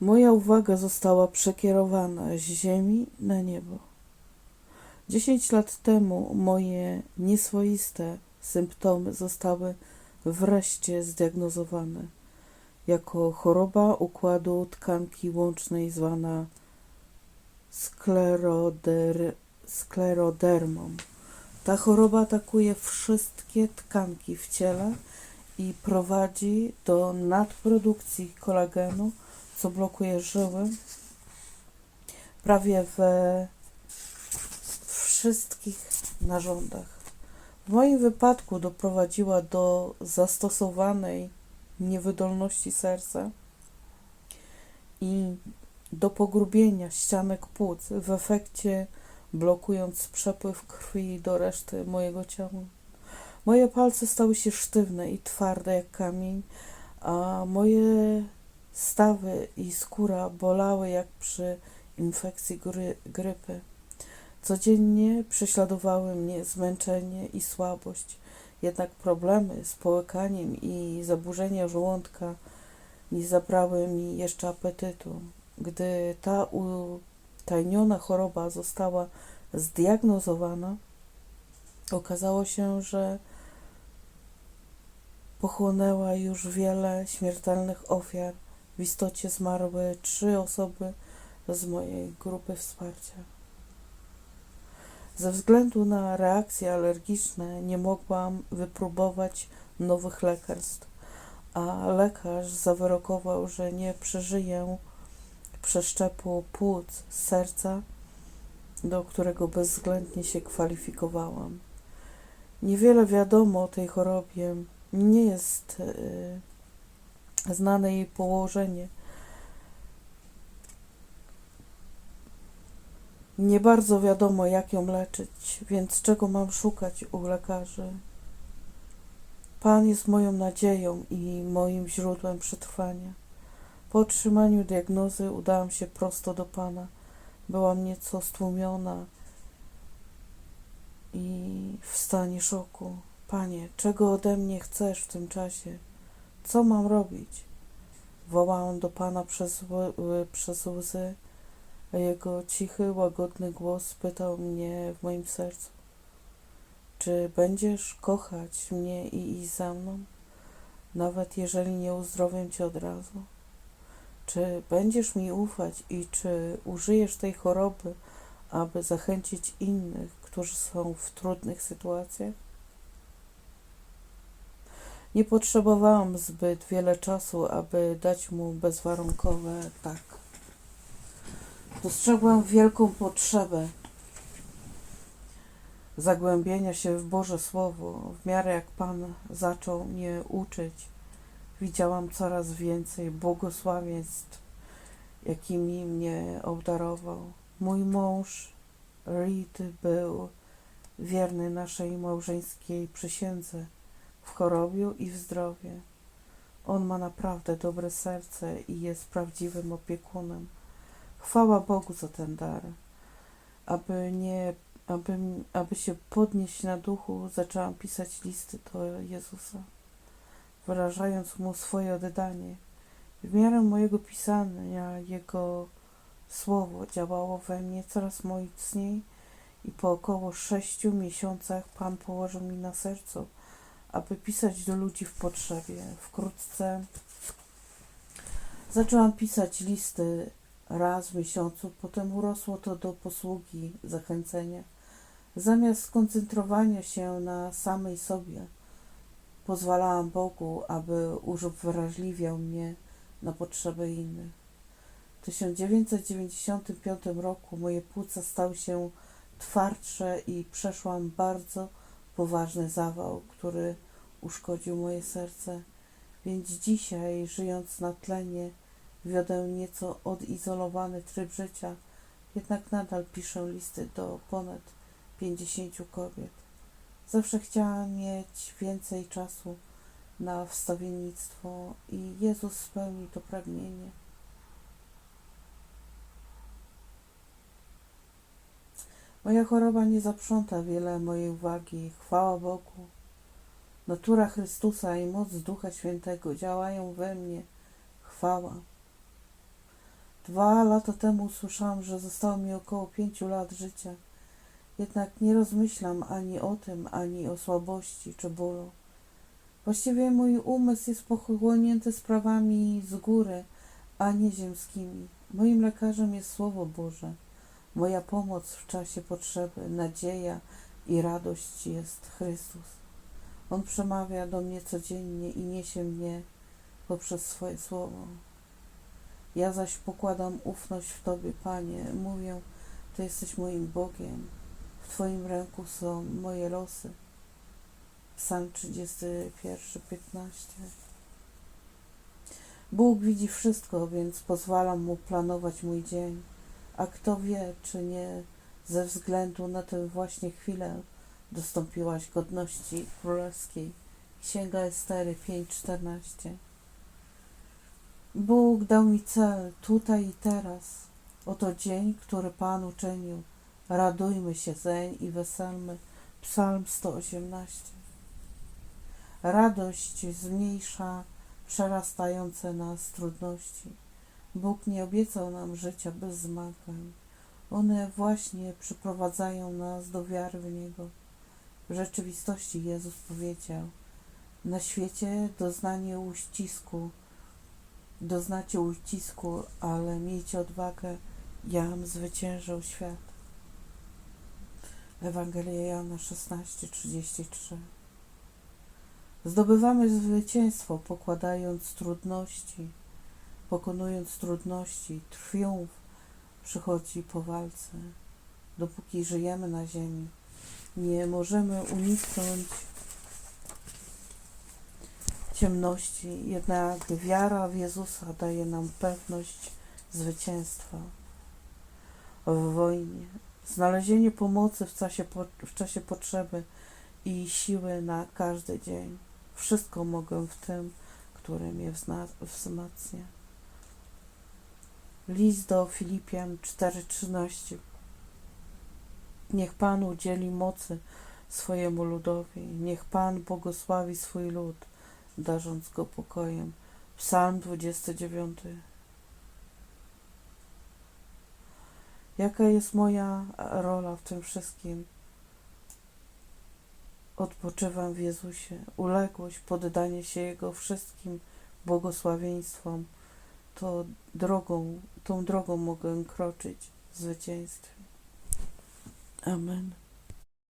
Moja uwaga została przekierowana z ziemi na niebo. Dziesięć lat temu moje nieswoiste symptomy zostały wreszcie zdiagnozowane jako choroba układu tkanki łącznej zwana skleroder, sklerodermą. Ta choroba atakuje wszystkie tkanki w ciele i prowadzi do nadprodukcji kolagenu, co blokuje żyły prawie we wszystkich narządach. W moim wypadku doprowadziła do zastosowanej niewydolności serca i do pogrubienia ścianek płuc, w efekcie blokując przepływ krwi do reszty mojego ciała. Moje palce stały się sztywne i twarde jak kamień, a moje stawy i skóra bolały jak przy infekcji gry, grypy. Codziennie prześladowały mnie zmęczenie i słabość, jednak problemy z połykaniem i zaburzenia żołądka nie zabrały mi jeszcze apetytu. Gdy ta utajniona choroba została zdiagnozowana, okazało się, że pochłonęła już wiele śmiertelnych ofiar. W istocie zmarły trzy osoby z mojej grupy wsparcia. Ze względu na reakcje alergiczne nie mogłam wypróbować nowych lekarstw, a lekarz zawyrokował, że nie przeżyję przeszczepu płuc serca, do którego bezwzględnie się kwalifikowałam. Niewiele wiadomo o tej chorobie, nie jest yy, znane jej położenie. Nie bardzo wiadomo, jak ją leczyć, więc czego mam szukać u lekarzy. Pan jest moją nadzieją i moim źródłem przetrwania. Po otrzymaniu diagnozy udałam się prosto do Pana. Byłam nieco stłumiona i w stanie szoku. Panie, czego ode mnie chcesz w tym czasie? Co mam robić? Wołałam do Pana przez, przez łzy, a Jego cichy, łagodny głos pytał mnie w moim sercu. Czy będziesz kochać mnie i iść za mną, nawet jeżeli nie uzdrowię Cię od razu? Czy będziesz mi ufać i czy użyjesz tej choroby, aby zachęcić innych, którzy są w trudnych sytuacjach? Nie potrzebowałam zbyt wiele czasu, aby dać mu bezwarunkowe tak. Dostrzegłam wielką potrzebę zagłębienia się w Boże Słowo. W miarę jak Pan zaczął mnie uczyć, widziałam coraz więcej błogosławieństw, jakimi mnie obdarował. Mój mąż Reed był wierny naszej małżeńskiej przysiędze w chorobie i w zdrowiu. On ma naprawdę dobre serce i jest prawdziwym opiekunem. Chwała Bogu za ten dar. Aby nie, aby, aby się podnieść na duchu, zaczęłam pisać listy do Jezusa, wyrażając Mu swoje oddanie. W miarę mojego pisania Jego słowo działało we mnie coraz mocniej i po około sześciu miesiącach Pan położył mi na sercu, aby pisać do ludzi w potrzebie. Wkrótce zaczęłam pisać listy raz w miesiącu, potem urosło to do posługi zachęcenia. Zamiast skoncentrowania się na samej sobie, pozwalałam Bogu, aby uwrażliwiał mnie na potrzeby innych. W 1995 roku moje płuca stały się twardsze i przeszłam bardzo poważny zawał, który uszkodził moje serce. Więc dzisiaj, żyjąc na tlenie, Wiodę nieco odizolowany tryb życia, jednak nadal piszę listy do ponad pięćdziesięciu kobiet. Zawsze chciałam mieć więcej czasu na wstawiennictwo i Jezus spełni to pragnienie. Moja choroba nie zaprząta wiele mojej uwagi. Chwała Bogu. Natura Chrystusa i moc Ducha Świętego działają we mnie. Chwała. Dwa lata temu usłyszałam, że zostało mi około pięciu lat życia. Jednak nie rozmyślam ani o tym, ani o słabości czy bólu. Właściwie mój umysł jest pochłonięty sprawami z góry, a nie ziemskimi. Moim lekarzem jest Słowo Boże. Moja pomoc w czasie potrzeby, nadzieja i radość jest Chrystus. On przemawia do mnie codziennie i niesie mnie poprzez swoje słowo. Ja zaś pokładam ufność w Tobie, Panie. Mówię, Ty jesteś moim Bogiem. W Twoim ręku są moje losy. Psalm 31, 15. Bóg widzi wszystko, więc pozwalam Mu planować mój dzień. A kto wie, czy nie ze względu na tę właśnie chwilę dostąpiłaś godności królewskiej. Księga Estery 5:14. Bóg dał mi cel tutaj i teraz. Oto dzień, który Pan uczynił. Radujmy się zeń i weselmy. Psalm 118. Radość zmniejsza przerastające nas trudności. Bóg nie obiecał nam życia bez zmagań. One właśnie przyprowadzają nas do wiary w Niego. W rzeczywistości Jezus powiedział: Na świecie doznanie uścisku, doznacie uścisku, ale miejcie odwagę, jam zwyciężył świat. Ewangelia Jana 16:33 Zdobywamy zwycięstwo, pokładając trudności, pokonując trudności. Triumf przychodzi po walce. Dopóki żyjemy na ziemi, nie możemy uniknąć ciemności, jednak wiara w Jezusa daje nam pewność zwycięstwa w wojnie. Znalezienie pomocy w czasie, w czasie potrzeby i siły na każdy dzień. Wszystko mogę w tym, który mnie wzmacnia. List do Filipian 4:13 Niech Pan udzieli mocy swojemu ludowi, niech Pan błogosławi swój lud, darząc go pokojem. Psalm 29 Jaka jest moja rola w tym wszystkim? Odpoczywam w Jezusie. Uległość, poddanie się Jego wszystkim błogosławieństwom, to drogą, tą drogą mogę kroczyć w zwycięstwie. Amen.